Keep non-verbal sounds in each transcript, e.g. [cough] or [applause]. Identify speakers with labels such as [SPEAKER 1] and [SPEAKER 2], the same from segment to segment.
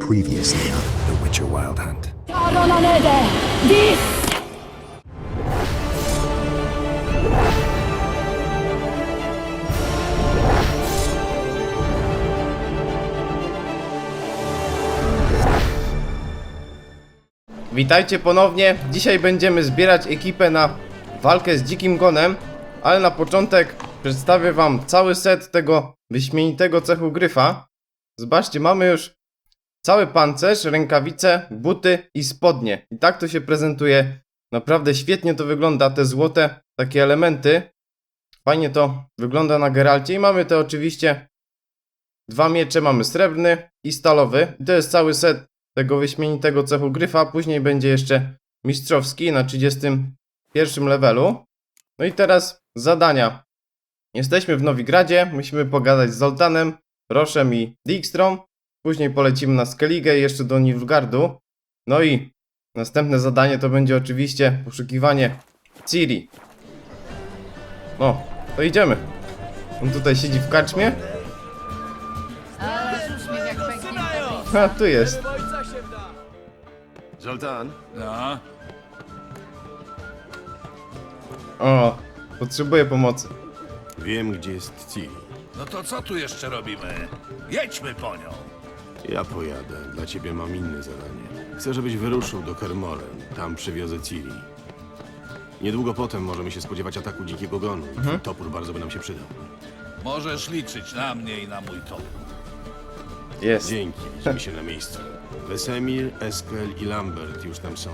[SPEAKER 1] Previously on The Witcher Wild Hunt.
[SPEAKER 2] Witajcie ponownie. Dzisiaj będziemy zbierać ekipę na walkę z dzikim gonem, ale na początek przedstawię wam cały set tego wyśmienitego cechu gryfa. Zobaczcie, mamy już cały pancerz, rękawice, buty i spodnie. I tak to się prezentuje. Naprawdę świetnie to wygląda, te złote takie elementy. Fajnie to wygląda na Geralcie i mamy te oczywiście dwa miecze, mamy srebrny i stalowy. I to jest cały set tego wyśmienitego cechu gryfa. Później będzie jeszcze mistrzowski na 31 levelu. No i teraz zadania. Jesteśmy w Nowigradzie, musimy pogadać z Zoltanem, Roszem i Dijkstrom. Później polecimy na Skellige i jeszcze do Nilfgaardu. No i następne zadanie to będzie oczywiście poszukiwanie Ciri. No, to idziemy. On tutaj siedzi w karczmie. A, tu jest.
[SPEAKER 3] Zoltan,
[SPEAKER 4] No,
[SPEAKER 2] O, potrzebuję pomocy.
[SPEAKER 3] wiem gdzie jest Ciri.
[SPEAKER 4] no to co tu jeszcze robimy? Jedźmy po nią.
[SPEAKER 3] Ja pojadę, dla ciebie mam inne zadanie. Chcę, żebyś wyruszył do Kermoren, tam przywiozę Ciri. Niedługo potem możemy się spodziewać ataku Dzikiego Gonu. Mhm. Topór bardzo by nam się przydał.
[SPEAKER 4] Możesz liczyć na mnie i na mój top.
[SPEAKER 2] Jest.
[SPEAKER 3] Dzięki, widzimy się na miejscu. Wesemir, Eskel i Lambert już tam są.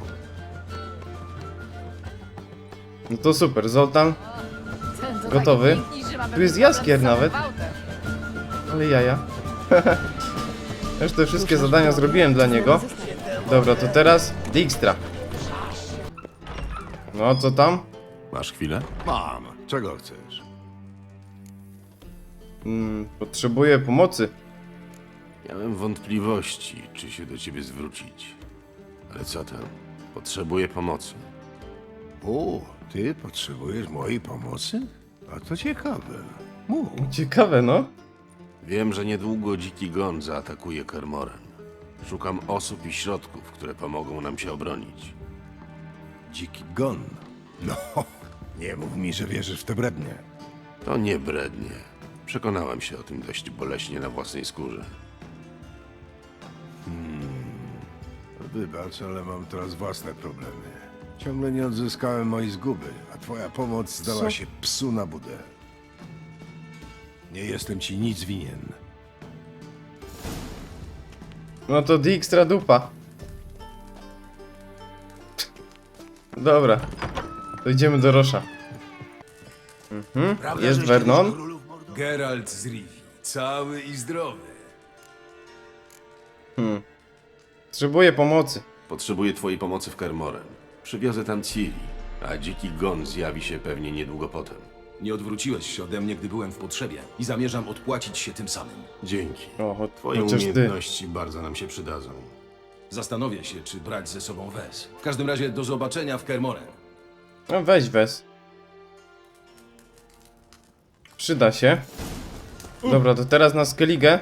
[SPEAKER 2] No to super, Zoltan. Gotowy? Tu jest jaskier nawet. Ale jaja. [laughs] Już te wszystkie zadania zrobiłem dla niego. Dobra, to teraz Dijkstra. No, co tam?
[SPEAKER 3] Masz chwilę?
[SPEAKER 1] Mam. Czego chcesz?
[SPEAKER 2] Mm, potrzebuję pomocy.
[SPEAKER 3] Miałem wątpliwości, czy się do ciebie zwrócić. Ale co tam? Potrzebuję pomocy.
[SPEAKER 1] O, ty potrzebujesz mojej pomocy? A to ciekawe. Mów.
[SPEAKER 2] Ciekawe, no.
[SPEAKER 3] Wiem, że niedługo Dziki Gon zaatakuje Kermoren. Szukam osób i środków, które pomogą nam się obronić.
[SPEAKER 1] Dziki gon. No, [laughs] nie mów mi, że wierzysz w te brednie.
[SPEAKER 3] To nie brednie. Przekonałem się o tym dość boleśnie na własnej skórze.
[SPEAKER 1] Wybacz, ale mam teraz własne problemy. Ciągle nie odzyskałem mojej zguby, a twoja pomoc zdała
[SPEAKER 2] Co?
[SPEAKER 1] się psu na budę. Nie jestem ci nic winien.
[SPEAKER 2] No to Dijkstra dupa. Dobra. To idziemy do Rosza. Mhm. Jest Vernon.
[SPEAKER 5] Geralt z Rivi, cały i zdrowy.
[SPEAKER 2] Potrzebuję pomocy.
[SPEAKER 3] Potrzebuję twojej pomocy w Kermoren. Przywiozę tam Ciri, a Dziki Gon zjawi się pewnie niedługo potem.
[SPEAKER 5] Nie odwróciłeś się ode mnie, gdy byłem w potrzebie i zamierzam odpłacić się tym samym.
[SPEAKER 3] Dzięki.
[SPEAKER 2] O, cho-
[SPEAKER 3] Twoje
[SPEAKER 2] chociaż ty.
[SPEAKER 3] umiejętności bardzo nam się przydadzą.
[SPEAKER 5] Zastanowię się, czy brać ze sobą Wes. W każdym razie do zobaczenia w Kermoren.
[SPEAKER 2] No weź wez. Przyda się. Dobra, to teraz na Skellige.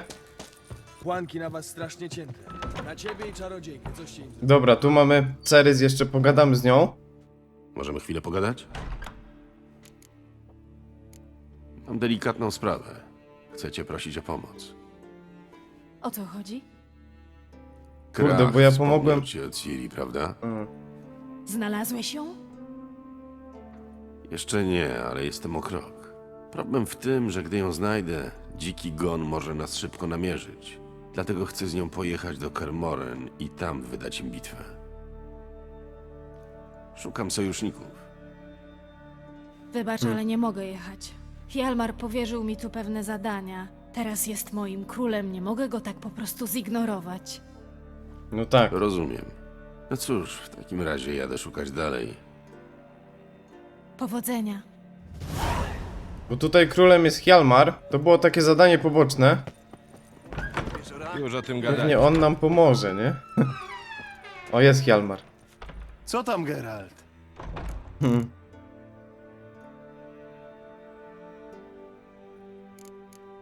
[SPEAKER 6] Płanki na was strasznie cięte. Na ciebie i czarodziejkę, coś się im
[SPEAKER 2] Dobra, tu mamy Cerys, jeszcze pogadamy z nią.
[SPEAKER 3] Możemy chwilę pogadać? Mam delikatną sprawę. Chcę cię prosić o pomoc.
[SPEAKER 7] O co chodzi?
[SPEAKER 2] Kurde, bo ja
[SPEAKER 3] wspomniał
[SPEAKER 2] pomogłem.
[SPEAKER 3] ci o Ciri, prawda?
[SPEAKER 7] Znalazłeś ją?
[SPEAKER 3] Jeszcze nie, ale jestem o krok. Problem w tym, że gdy ją znajdę, dziki gon może nas szybko namierzyć. Dlatego chcę z nią pojechać do Kermoren i tam wydać im bitwę. Szukam sojuszników.
[SPEAKER 7] Wybacz, ale nie mogę jechać. Hjalmar powierzył mi tu pewne zadania. Teraz jest moim królem, nie mogę go tak po prostu zignorować.
[SPEAKER 2] No tak.
[SPEAKER 3] Rozumiem. No cóż, w takim razie jadę szukać dalej.
[SPEAKER 7] Powodzenia.
[SPEAKER 2] Bo tutaj królem jest Hjalmar. To było takie zadanie poboczne.
[SPEAKER 3] Już o tym
[SPEAKER 2] Pewnie on nam pomoże, nie? [laughs] O, jest Hjalmar.
[SPEAKER 3] Co tam, Geralt?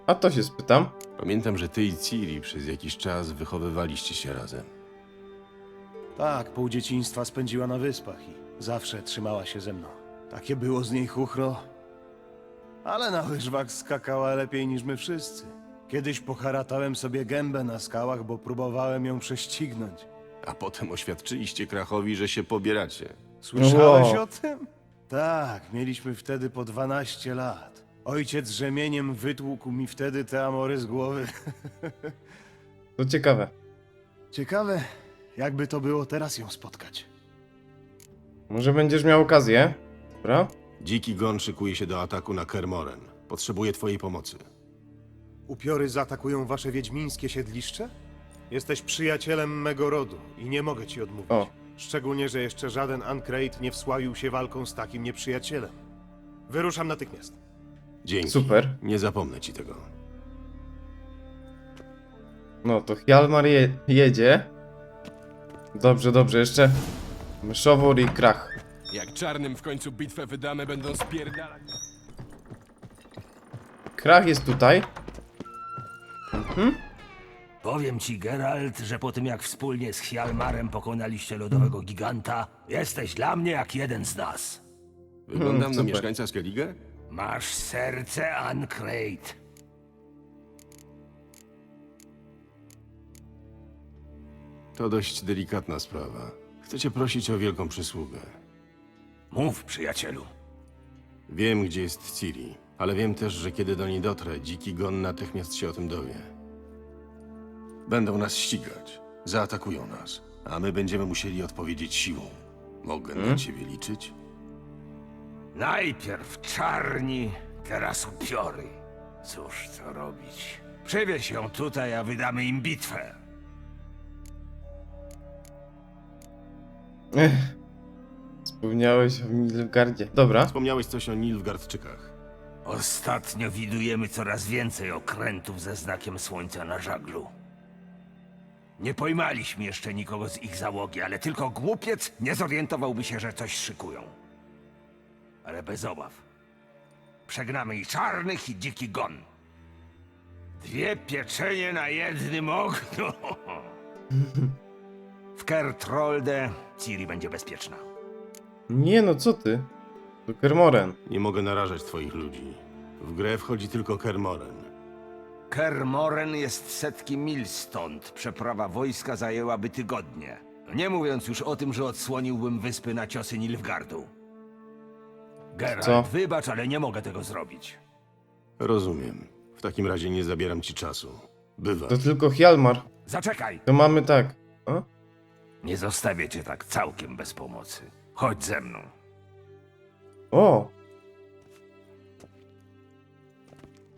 [SPEAKER 2] A to się spytam.
[SPEAKER 3] Pamiętam, że ty i Ciri przez jakiś czas wychowywaliście się razem.
[SPEAKER 8] Tak, pół dzieciństwa spędziła na wyspach i zawsze trzymała się ze mną. Takie było z niej chuchro. Ale na łyżwach skakała lepiej niż my wszyscy. Kiedyś poharatałem sobie gębę na skałach, bo próbowałem ją prześcignąć.
[SPEAKER 3] A potem oświadczyliście Krachowi, że się pobieracie.
[SPEAKER 8] Słyszałeś
[SPEAKER 2] Wow.
[SPEAKER 8] o tym? Tak, mieliśmy wtedy po 12 lat. Ojciec rzemieniem wytłukł mi wtedy te amory z głowy.
[SPEAKER 2] To ciekawe.
[SPEAKER 8] Ciekawe, jakby to było teraz ją spotkać.
[SPEAKER 2] Może będziesz miał okazję. Dobra?
[SPEAKER 3] Dziki Gon szykuje się do ataku na Kermoren. Potrzebuje twojej pomocy.
[SPEAKER 8] Upiory zaatakują wasze wiedźmińskie siedliszcze? Jesteś przyjacielem mego rodu i nie mogę ci odmówić.
[SPEAKER 2] O.
[SPEAKER 8] Szczególnie, że jeszcze żaden Ancrate nie wsławił się walką z takim nieprzyjacielem. Wyruszam natychmiast.
[SPEAKER 3] Dzięki.
[SPEAKER 2] Super.
[SPEAKER 3] Nie zapomnę ci tego.
[SPEAKER 2] No to Hjalmar je jedzie. Dobrze, dobrze, jeszcze myszowór i krach.
[SPEAKER 9] Jak czarnym w końcu bitwę wydamy, będą spierdalać.
[SPEAKER 2] Krach jest tutaj.
[SPEAKER 4] Powiem ci, Geralt, że po tym jak wspólnie z Hjalmarem pokonaliście lodowego giganta, jesteś dla mnie jak jeden z nas.
[SPEAKER 3] Wyglądam na
[SPEAKER 2] super.
[SPEAKER 3] mieszkańca Skellige?
[SPEAKER 4] Masz serce Ancrate.
[SPEAKER 3] To dość delikatna sprawa. Chcę cię prosić o wielką przysługę.
[SPEAKER 4] Mów, przyjacielu.
[SPEAKER 3] Wiem, gdzie jest Ciri, ale wiem też, że kiedy do niej dotrę, dziki gon natychmiast się o tym dowie. Będą nas ścigać, zaatakują nas, a my będziemy musieli odpowiedzieć siłą. Mogę na ciebie liczyć?
[SPEAKER 4] Najpierw czarni, teraz upiory. Cóż co robić? Przywieź ją tutaj, a wydamy im bitwę.
[SPEAKER 2] Ech. Wspomniałeś o Nilfgaardzie. Dobra.
[SPEAKER 3] Wspomniałeś coś o Nilfgaardczykach.
[SPEAKER 4] Ostatnio widujemy coraz więcej okrętów ze znakiem słońca na żaglu. Nie pojmaliśmy jeszcze nikogo z ich załogi, ale tylko głupiec nie zorientowałby się, że coś szykują. Ale bez obaw. Przegnamy i czarnych, i dziki gon. Dwie pieczenie na jednym ogniu. W Kertrolde Ciri będzie bezpieczna.
[SPEAKER 2] Nie no, co ty? To Kermoren.
[SPEAKER 3] Nie mogę narażać twoich ludzi. W grę wchodzi tylko Kermoren.
[SPEAKER 4] Kermoren jest setki mil stąd. Przeprawa wojska zajęłaby tygodnie. Nie mówiąc już o tym, że odsłoniłbym wyspy na ciosy Nilfgardu. Geralt,
[SPEAKER 2] Co?
[SPEAKER 4] wybacz, ale nie mogę tego zrobić.
[SPEAKER 3] Rozumiem. W takim razie nie zabieram ci czasu. Bywa.
[SPEAKER 2] To tylko Hjalmar.
[SPEAKER 4] Zaczekaj!
[SPEAKER 2] To mamy tak. A?
[SPEAKER 4] Nie zostawię cię tak całkiem bez pomocy. Chodź ze mną.
[SPEAKER 2] O!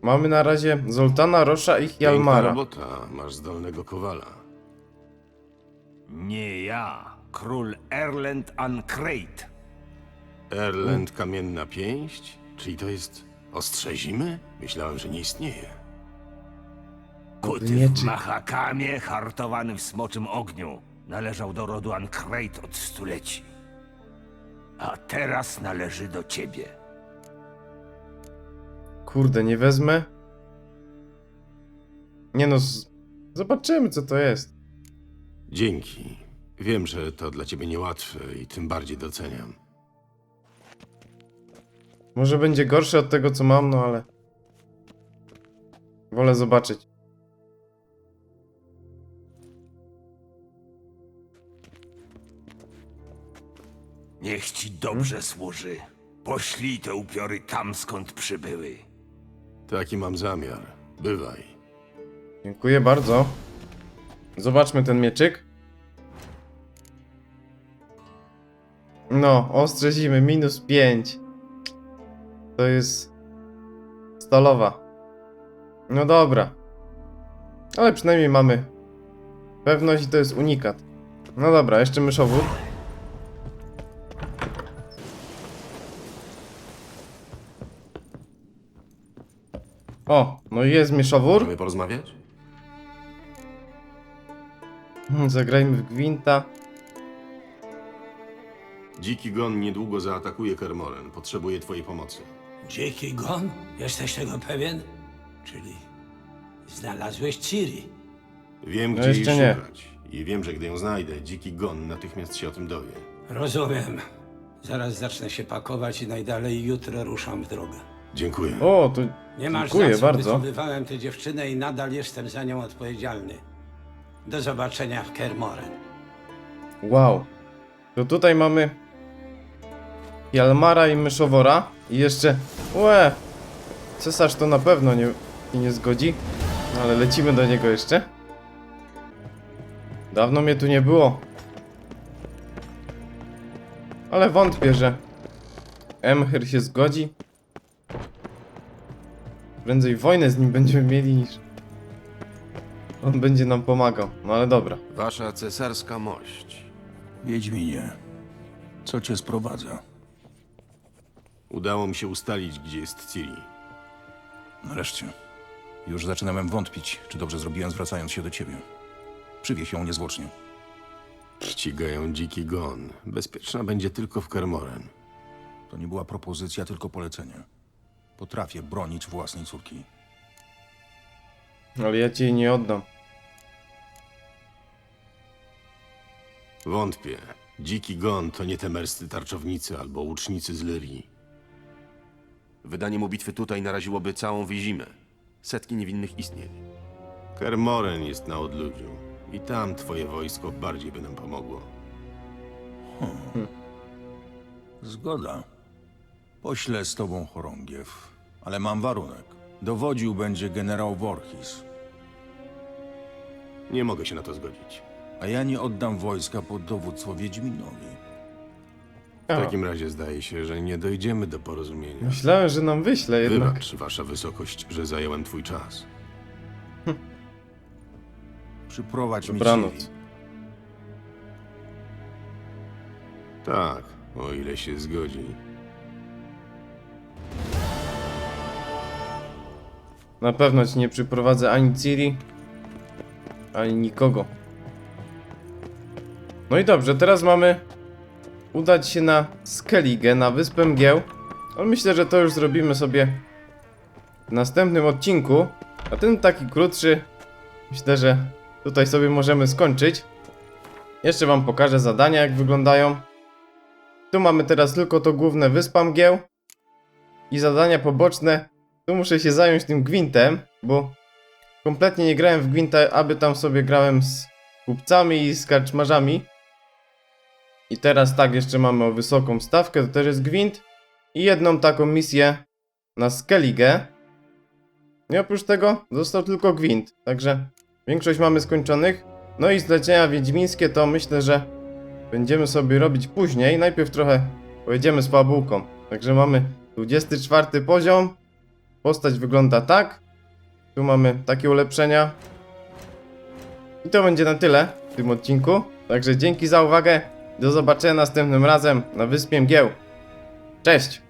[SPEAKER 2] Mamy na razie Zoltana, Rosza i
[SPEAKER 3] Piękna
[SPEAKER 2] Hjalmara.
[SPEAKER 3] robota. Masz zdolnego kowala.
[SPEAKER 4] Nie ja, król Erlend Ancrate.
[SPEAKER 3] Erlend Kamienna Pięść? Czyli to jest ostrze zimy? Myślałem, że nie istnieje.
[SPEAKER 4] Kuty w
[SPEAKER 2] mieczyk.
[SPEAKER 4] Mahakamie, hartowany w smoczym ogniu. Należał do rodu Ancrate od stuleci. A teraz należy do ciebie.
[SPEAKER 2] Kurde, nie wezmę. Nie no, z... zobaczymy co to jest.
[SPEAKER 3] Dzięki. Wiem, że to dla ciebie niełatwe i tym bardziej doceniam.
[SPEAKER 2] Może będzie gorsze od tego co mam, no ale... Wolę zobaczyć.
[SPEAKER 4] Niech ci dobrze służy. Poślij te upiory tam, skąd przybyły.
[SPEAKER 3] Taki mam zamiar. Bywaj.
[SPEAKER 2] Dziękuję bardzo. Zobaczmy ten mieczyk. No, ostrze zimy, minus 5. To jest... Stalowa. No dobra. Ale przynajmniej mamy pewność, że to jest unikat. No dobra, jeszcze myszowód. O, no i jest myszowór.
[SPEAKER 3] Możemy porozmawiać?
[SPEAKER 2] Hmm, Zagrajmy w gwinta.
[SPEAKER 3] Dziki Gon niedługo zaatakuje Kermoren. Potrzebuje twojej pomocy.
[SPEAKER 10] Dziki gon? Jesteś tego pewien? Czyli Znalazłeś Ciri.
[SPEAKER 3] Wiem,
[SPEAKER 2] No
[SPEAKER 3] gdzie jej
[SPEAKER 2] jeszcze nie.
[SPEAKER 3] szukać. I wiem, że gdy ją znajdę, dziki gon natychmiast się o tym dowie.
[SPEAKER 10] Rozumiem. Zaraz zacznę się pakować i najdalej jutro ruszam w drogę.
[SPEAKER 3] Dziękuję.
[SPEAKER 2] O, to
[SPEAKER 10] Nie masz
[SPEAKER 2] dziękuję
[SPEAKER 10] za co.
[SPEAKER 2] bardzo.
[SPEAKER 10] Wychowywałem tę dziewczynę i nadal jestem za nią odpowiedzialny. Do zobaczenia w Kermoren.
[SPEAKER 2] Wow. To tutaj mamy Jalmara i Myszowora i jeszcze... Łe! Cesarz to na pewno nie, nie zgodzi, no ale lecimy do niego jeszcze. Dawno mnie tu nie było. Ale wątpię, że Emhyr się zgodzi. Prędzej wojnę z nim będziemy mieli niż... On będzie nam pomagał, no ale dobra.
[SPEAKER 3] Wasza cesarska mość.
[SPEAKER 5] Wiedźminie, co cię sprowadza?
[SPEAKER 3] Udało mi się ustalić, gdzie jest Ciri.
[SPEAKER 5] Nareszcie. Już zaczynałem wątpić, czy dobrze zrobiłem zwracając się do ciebie. Przywieź ją niezwłocznie.
[SPEAKER 3] Ścigają dziki gon. Bezpieczna będzie tylko w Kermoren.
[SPEAKER 5] To nie była propozycja, tylko polecenie. Potrafię bronić własnej córki.
[SPEAKER 2] Ale ja ci jej nie oddam.
[SPEAKER 3] Wątpię. Dziki gon to nie temerscy tarczownicy albo łucznicy z Lyrii.
[SPEAKER 11] Wydanie mu bitwy tutaj naraziłoby całą Wizimę. Setki niewinnych istnień.
[SPEAKER 3] Kermoren jest na odludziu. I tam twoje wojsko bardziej by nam pomogło.
[SPEAKER 5] Zgoda. Poślę z tobą chorągiew, ale mam warunek. Dowodził będzie generał Vorhis,
[SPEAKER 3] Nie mogę się na to zgodzić.
[SPEAKER 5] a ja nie oddam wojska pod dowództwo Wiedźminowi.
[SPEAKER 3] W takim razie zdaje się, że nie dojdziemy do porozumienia.
[SPEAKER 2] Myślałem, że nam wyśle jednak.
[SPEAKER 3] Wybacz, wasza wysokość, że zająłem twój czas.
[SPEAKER 5] Przyprowadź mi
[SPEAKER 2] Dobranoc.
[SPEAKER 5] Ciri.
[SPEAKER 3] Tak, o ile się zgodzi.
[SPEAKER 2] Na pewno ci nie przyprowadzę ani Ciri, ani nikogo. No i dobrze, teraz mamy udać się na Skellige, na Wyspę Mgieł. Ale myślę, że to już zrobimy sobie w następnym odcinku. A ten taki krótszy, myślę, że tutaj sobie możemy skończyć. Jeszcze wam pokażę zadania, jak wyglądają. Tu mamy teraz tylko to główne Wyspa Mgieł. I zadania poboczne tu muszę się zająć tym gwintem, bo kompletnie nie grałem w gwinta, aby tam sobie grałem z kupcami i z karczmarzami. I teraz tak, jeszcze mamy o wysoką stawkę, to też jest gwint. I jedną taką misję na Skellige. I oprócz tego został tylko gwint, także większość mamy skończonych. No i zlecenia wiedźmińskie to myślę, że będziemy sobie robić później. Najpierw trochę pojedziemy z fabułką. Także mamy 24 poziom. Postać wygląda tak. Tu mamy takie ulepszenia. I to będzie na tyle w tym odcinku. Także dzięki za uwagę. Do zobaczenia następnym razem na Wyspie Mgieł. Cześć!